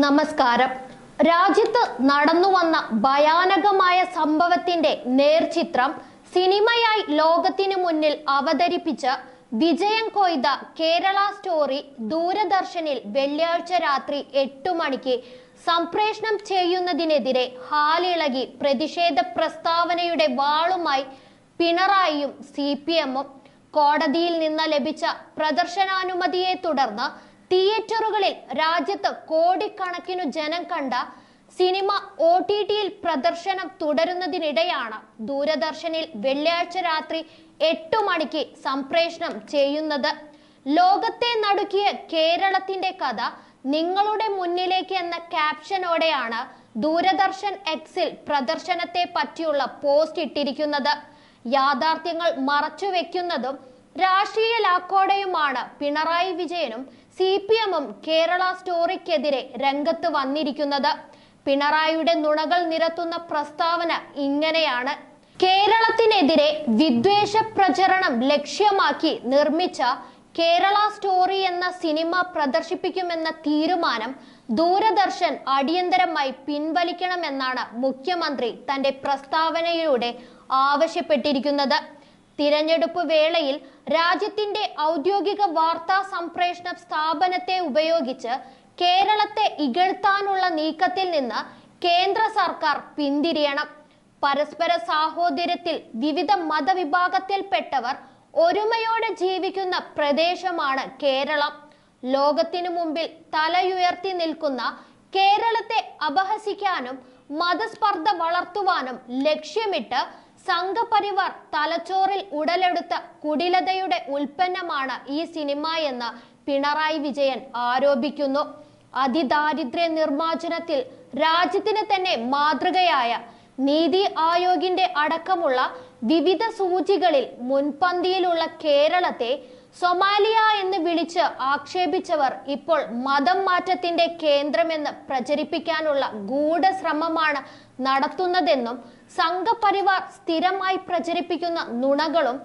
നമസ്കാരം. രാജ്യത്ത് നടന്നു വന്ന ഭയാനകമായ സംഭവത്തിന്റെ നേർചിത്രം സിനിമയായി ലോകത്തിനു മുന്നിൽ അവതരിപ്പിച്ച വിജയം കൊയ്ത കേരള സ്റ്റോറി ദൂരദർശനിൽ വെള്ളിയാഴ്ച രാത്രി എട്ടു മണിക്ക് സംപ്രേഷണം ചെയ്യുന്നതിനെതിരെ ഹാലിളകി പ്രതിഷേധ പ്രസ്താവനയുടെ വാളുമായി പിണറായിയും സി പി എമ്മും കോടതിയിൽ നിന്ന് ലഭിച്ച പ്രദർശനാനുമതിയെ തുടർന്ന് തിയേറ്ററുകളിൽ രാജ്യത്ത് കോടിക്കണക്കിനു ജനം കണ്ട സിനിമ ഒ ടി ടിയിൽ പ്രദർശനം തുടരുന്നതിനിടെയാണ് ദൂരദർശനിൽ വെള്ളിയാഴ്ച രാത്രി എട്ടു മണിക്ക് സംപ്രേഷണം ചെയ്യുന്നത്. ലോകത്തെ നടുക്കിയ കേരളത്തിന്റെ കഥ നിങ്ങളുടെ മുന്നിലേക്ക് എന്ന ക്യാപ്ഷനോടെയാണ് ദൂരദർശൻ എക്സിൽ പ്രദർശനത്തെ പറ്റിയുള്ള പോസ്റ്റ് ഇട്ടിരിക്കുന്നത്. യാഥാർത്ഥ്യങ്ങൾ മറച്ചുവെക്കുന്നതും രാഷ്ട്രീയ ലാക്കോടെയുമാണ് പിണറായി വിജയനും സി പി എമ്മും കേരള സ്റ്റോറിക്കെതിരെ രംഗത്ത് വന്നിരിക്കുന്നത്. പിണറായിയുടെ നുണകൾ നിരത്തുന്ന പ്രസ്താവന ഇങ്ങനെയാണ്. കേരളത്തിനെതിരെ വിദ്വേഷ പ്രചരണം ലക്ഷ്യമാക്കി നിർമ്മിച്ച കേരള സ്റ്റോറി എന്ന സിനിമ പ്രദർശിപ്പിക്കുമെന്ന തീരുമാനം ദൂരദർശൻ അടിയന്തരമായി പിൻവലിക്കണമെന്നാണ് മുഖ്യമന്ത്രി തന്റെ പ്രസ്താവനയിലൂടെ ആവശ്യപ്പെട്ടിരിക്കുന്നത്. തിരഞ്ഞെടുപ്പ് വേളയിൽ രാജ്യത്തിന്റെ ഔദ്യോഗിക വാർത്താ സംപ്രേഷണ സ്ഥാപനത്തെ ഉപയോഗിച്ച് കേരളത്തെ ഇകഴ്ത്താനുള്ള നീക്കത്തിൽ നിന്ന് കേന്ദ്ര സർക്കാർ പിന്തിരിയണം. പരസ്പര സാഹോദര്യത്തിൽ വിവിധ മതവിഭാഗത്തിൽപ്പെട്ടവർ ഒരുമയോടെ ജീവിക്കുന്ന പ്രദേശമാണ് കേരളം. ലോകത്തിനു മുമ്പിൽ തലയുയർത്തി നിൽക്കുന്ന കേരളത്തെ അപഹസിക്കാനും മതസ്പർദ്ധ വളർത്തുവാനും ലക്ഷ്യമിട്ട് സംഘപരിവാർ തലച്ചോറിൽ ഉടലെടുത്ത കുടിലതയുടെ ഉൽപ്പന്നമാണ് ഈ സിനിമ എന്ന് പിണറായി വിജയൻ ആരോപിക്കുന്നു. അതിദാരിദ്ര്യ നിർമ്മാർജനത്തിൽ രാജ്യത്തിന് തന്നെ മാതൃകയായ നീതി ആയോഗിന്റെ അടക്കമുള്ള വിവിധ സൂചികളിൽ മുൻപന്തിയിലുള്ള കേരളത്തെ സൊമാലിയ എന്ന് വിളിച്ച് ആക്ഷേപിച്ചവർ ഇപ്പോൾ മതം മാറ്റത്തിന്റെ കേന്ദ്രമെന്ന് പ്രചരിപ്പിക്കാനുള്ള ഗൂഢശ്രമമാണ് നടത്തുന്നതെന്നും സംഘപരിവാർ സ്ഥിരമായി പ്രചരിപ്പിക്കുന്ന നുണകളും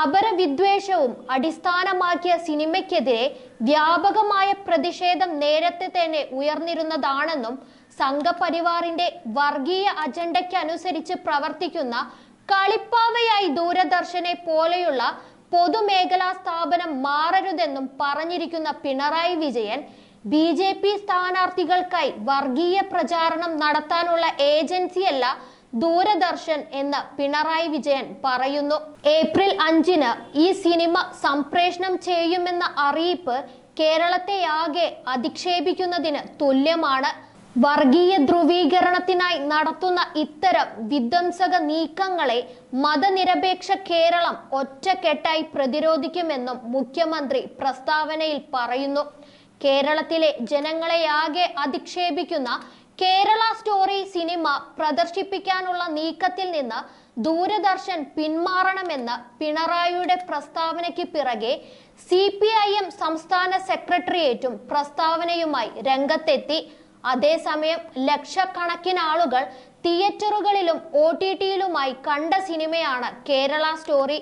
അപരവിദ്വേഷവും അടിസ്ഥാനമാക്കിയ സിനിമയ്ക്കെതിരെ വ്യാപകമായ പ്രതിഷേധം നേരത്തെ തന്നെ ഉയർന്നിരുന്നതാണെന്നും സംഘപരിവാറിന്റെ വർഗീയ അജണ്ടയ്ക്കനുസരിച്ച് പ്രവർത്തിക്കുന്ന കളിപ്പാവയായി ദൂരദർശനെ പോലെയുള്ള പൊതുമേഖലാ സ്ഥാപനം മാറരുതെന്നും പറഞ്ഞിരിക്കുന്ന Pinarayi Vijayan B J P സ്ഥാനാർത്ഥികൾക്കായി വർഗീയ പ്രചാരണം നടത്താനുള്ള ഏജൻസിയല്ല ദൂരദർശൻ എന്ന് പിണറായി വിജയൻ പറയുന്നു. ഏപ്രിൽ അഞ്ചിന് ഈ സിനിമ സംപ്രേഷണം ചെയ്യുമെന്ന അറിയിപ്പ് കേരളത്തെയാകെ അധിക്ഷേപിക്കുന്നതിന് തുല്യമാണ്. വർഗീയ ധ്രുവീകരണത്തിനായി നടത്തുന്ന ഇത്തരം വിധ്വംസക നീക്കങ്ങളെ മതനിരപേക്ഷ കേരളം ഒറ്റക്കെട്ടായി പ്രതിരോധിക്കുമെന്നും മുഖ്യമന്ത്രി പ്രസ്താവനയിൽ പറയുന്നു. കേരളത്തിലെ ജനങ്ങളെയാകെ അധിക്ഷേപിക്കുന്ന കേരള സ്റ്റോറി സിനിമ പ്രദർശിപ്പിക്കാനുള്ള നീക്കത്തിൽ നിന്ന് ദൂരദർശൻ പിന്മാറണമെന്ന് പിണറായിയുടെ പ്രസ്താവനയ്ക്ക് പിറകെ സി പി ഐ എം സംസ്ഥാന സെക്രട്ടേറിയറ്റും പ്രസ്താവനയുമായി രംഗത്തെത്തി. അതേസമയം ലക്ഷക്കണക്കിന് ആളുകൾ തിയേറ്ററുകളിലും ഒ ടി ടിയിലുമായി കണ്ട സിനിമയാണ് കേരള സ്റ്റോറി.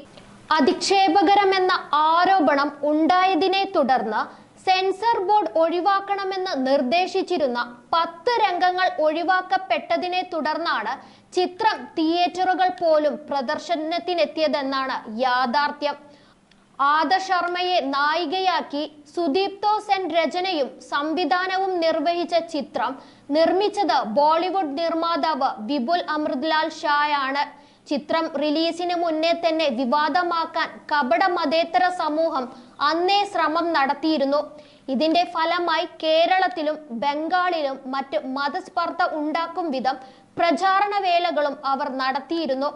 അധിക്ഷേപകരമെന്ന ആരോപണം ഉണ്ടായതിനെ തുടർന്ന് സെൻസർ ബോർഡ് ഒഴിവാക്കണമെന്ന് നിർദ്ദേശിച്ചിരുന്ന പത്ത് രംഗങ്ങൾ ഒഴിവാക്കപ്പെട്ടതിനെ തുടർന്നാണ് ചിത്രം തിയേറ്ററുകൾ പോലും പ്രദർശനത്തിനെത്തിയതെന്നാണ് യാഥാർത്ഥ്യം. ആദ ശർമ്മയെ നായികയാക്കി സുദീപ്തോ സെൻ രചനയും സംവിധാനവും നിർവഹിച്ച ചിത്രം നിർമ്മിച്ചത് ബോളിവുഡ് നിർമ്മാതാവ് വിപുൽ അമൃത്ലാൽ ഷായാണ്. ചിത്രം റിലീസിന് മുന്നേ തന്നെ വിവാദമാക്കാൻ കപട മതേതര സമൂഹം അന്നേ ശ്രമം നടത്തിയിരുന്നു. ഇതിന്റെ ഫലമായി കേരളത്തിലും ബംഗാളിലും മറ്റ് മതസ്പർദ്ധ ഉണ്ടാക്കും വിധം പ്രചാരണ വേലകളും അവർ നടത്തിയിരുന്നു.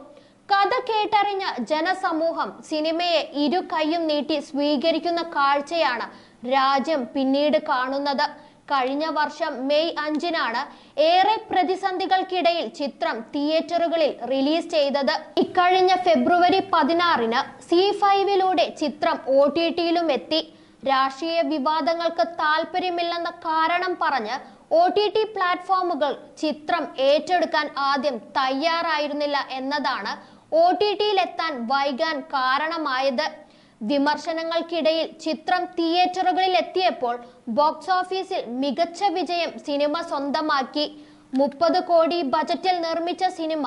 കഥ കേട്ടറിഞ്ഞ ജനസമൂഹം സിനിമയെ ഇരു കൈയും നീട്ടി സ്വീകരിക്കുന്ന കാഴ്ചയാണ് രാജ്യം പിന്നീട് കാണുന്നത്. കഴിഞ്ഞ വർഷം മെയ് അഞ്ചിനാണ് ഏറെ പ്രതിസന്ധികൾക്കിടയിൽ ചിത്രം തിയേറ്ററുകളിൽ റിലീസ് ചെയ്തത്. ഇക്കഴിഞ്ഞ ഫെബ്രുവരി പതിനാറിന് സി ഫൈവിലൂടെ ചിത്രം ഒ ടി ടിയിലും എത്തി. രാഷ്ട്രീയ വിവാദങ്ങൾക്ക് താല്പര്യമില്ലെന്ന കാരണം പറഞ്ഞ് ഒ ടി ടി പ്ലാറ്റ്ഫോമുകൾ ചിത്രം ഏറ്റെടുക്കാൻ ആദ്യം തയ്യാറായിരുന്നില്ല എന്നതാണ് ഒ ടി ടിയിലെത്താൻ വൈകാൻ കാരണമായത്. വിമർശനങ്ങൾക്കിടയിൽ ചിത്രം തിയേറ്ററുകളിൽ എത്തിയപ്പോൾ ബോക്സ് ഓഫീസിൽ മികച്ച വിജയം സിനിമ സ്വന്തമാക്കി. മുപ്പത് കോടി ബജറ്റിൽ നിർമ്മിച്ച സിനിമ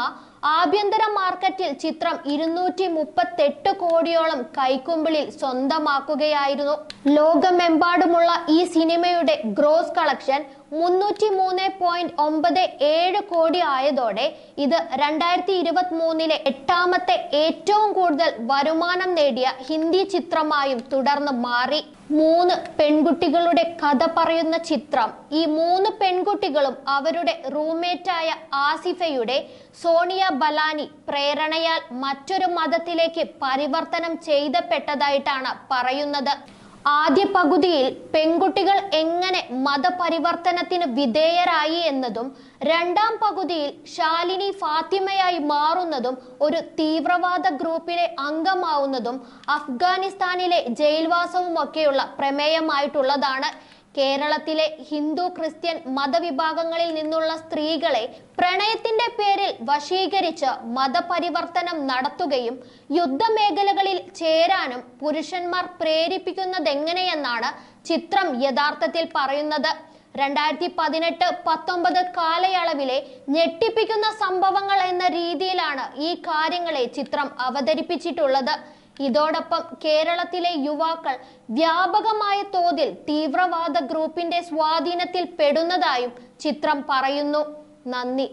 ആഭ്യന്തര മാർക്കറ്റിൽ ചിത്രം ഇരുന്നൂറ്റി മുപ്പത്തെട്ട് കോടിയോളം കൈക്കുമ്പിളിൽ സ്വന്തമാക്കുകയായിരുന്നു. ലോകമെമ്പാടുമുള്ള ഈ സിനിമയുടെ ഗ്രോസ് കളക്ഷൻ മുന്നൂറ്റി മൂന്ന് പോയിന്റ് ഒമ്പത് ഏഴ് കോടി ആയതോടെ ഇത് രണ്ടായിരത്തി ഇരുപത്തി മൂന്നിലെ എട്ടാമത്തെ ഏറ്റവും കൂടുതൽ വരുമാനം നേടിയ ഹിന്ദി ചിത്രമായും തുടർന്ന് മാറി. മൂന്ന് പെൺകുട്ടികളുടെ കഥ പറയുന്ന ചിത്രം ഈ മൂന്ന് പെൺകുട്ടികളും അവരുടെ റൂംമേറ്റായ ആസിഫയുടെ സോണിയ ബലാനി പ്രേരണയാൽ മറ്റൊരു മതത്തിലേക്ക് പരിവർത്തനം ചെയ്തപ്പെട്ടതായിട്ടാണ് പറയുന്നത്. ആദ്യ പകുതിയിൽ പെൺകുട്ടികൾ എങ്ങനെ മതപരിവർത്തനത്തിന് വിധേയരായി എന്നതും രണ്ടാം പകുതിയിൽ ശാലിനി ഫാത്തിമയായി മാറുന്നതും ഒരു തീവ്രവാദ ഗ്രൂപ്പിലെ അംഗമാവുന്നതും അഫ്ഗാനിസ്ഥാനിലെ ജയിൽവാസവും ഒക്കെയുള്ള പ്രമേയമായിട്ടുള്ളതാണ് കേരളത്തിലെ ഹിന്ദു ക്രിസ്ത്യൻ മതവിഭാഗങ്ങളിൽ നിന്നുള്ള സ്ത്രീകളെ പ്രണയത്തിന്റെ പേരിൽ വശീകരിച്ച് മതപരിവർത്തനം നടത്തുകയും യുദ്ധമേഖലകളിൽ ചേരാനും പുരുഷന്മാർ പ്രേരിപ്പിക്കുന്നതെങ്ങനെയെന്നാണ് ചിത്രം യഥാർത്ഥത്തിൽ പറയുന്നത്. രണ്ടായിരത്തി പതിനെട്ട് പത്തൊമ്പത് കാലയളവിലെ ഞെട്ടിപ്പിക്കുന്ന സംഭവങ്ങൾ എന്ന രീതിയിലാണ് ഈ കാര്യങ്ങളെ ചിത്രം അവതരിപ്പിച്ചിട്ടുള്ളത്. ഇതോടൊപ്പം കേരളത്തിലെ യുവാക്കൾ വ്യാപകമായ തോതിൽ തീവ്രവാദ ഗ്രൂപ്പിന്റെ സ്വാധീനത്തിൽ പെടുന്നതായും ചിത്രം പറയുന്നു. നന്ദി.